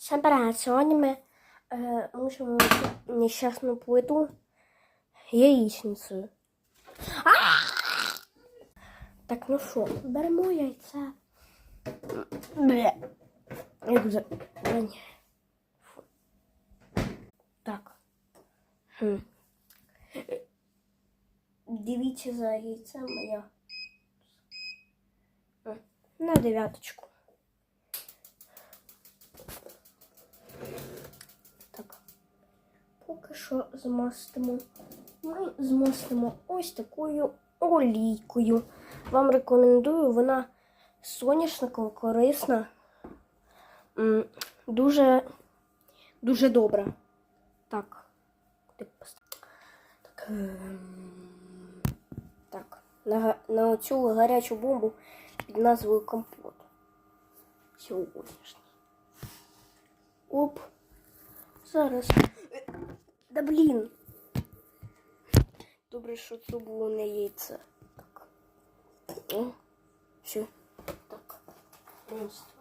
Всем привет! Сьогодні ми е, мусимо нещасну плиту яєчницею. Так, ну що, беремо яйце. Бле. Як. Так. Хм. Дивіться за яйцем, я. На дев'яточку. Так. Поки що змастимо. Ми змастимо ось такою олійкою. Вам рекомендую, вона соняшникова, корисна. Дуже, дуже добра. Так. Так. ем, Так. На, на цю гарячу бомбу під назвою компот. Сьогоднішній. Оп. Зараз. Да блін. Добре, що це було не яйце. Так. О, все. Так. Монстр.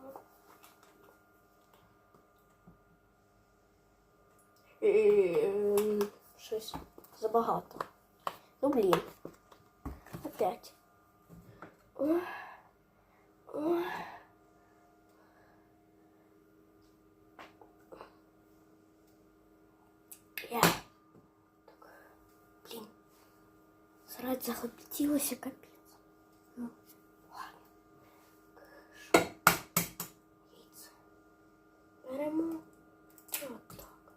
Ем, Щось забагато. Ну блін. Опять. Ох. Ох. Я. Так. Блін. Срать захотілося капець. Ну, ладно. Що? Яйце. Беремо. Отак.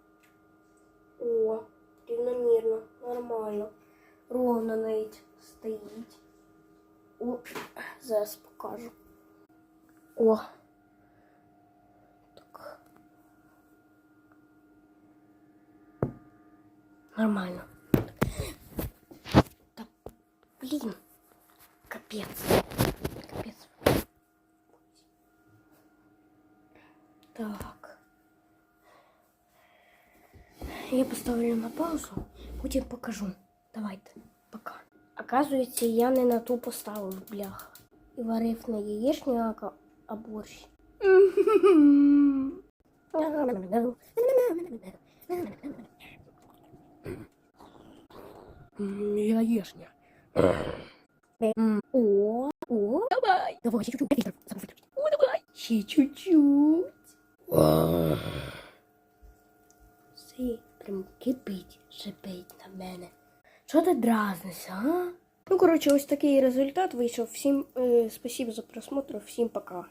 О, рівномірно, нормально. Ровно навіть стоїть. О, зараз покажу. О. Нормально. Так, блин. Капец. Капец. Так. Я поставлю на паузу, потім покажу. Давайте, пока. Оказується, я не на ту поставив бляха. І варив не яєчню, а борщ. Яєшня. О, о, Давай. Давай, ще чуть-чуть. Вітер, забув виключити. О, давай. Ще чуть-чуть. Все, прям кипить, шипить на мене. Що ти дразнишся, а? Ну, коротше, ось такий результат вийшов. Всім е, спасибо за просмотр, всім пока.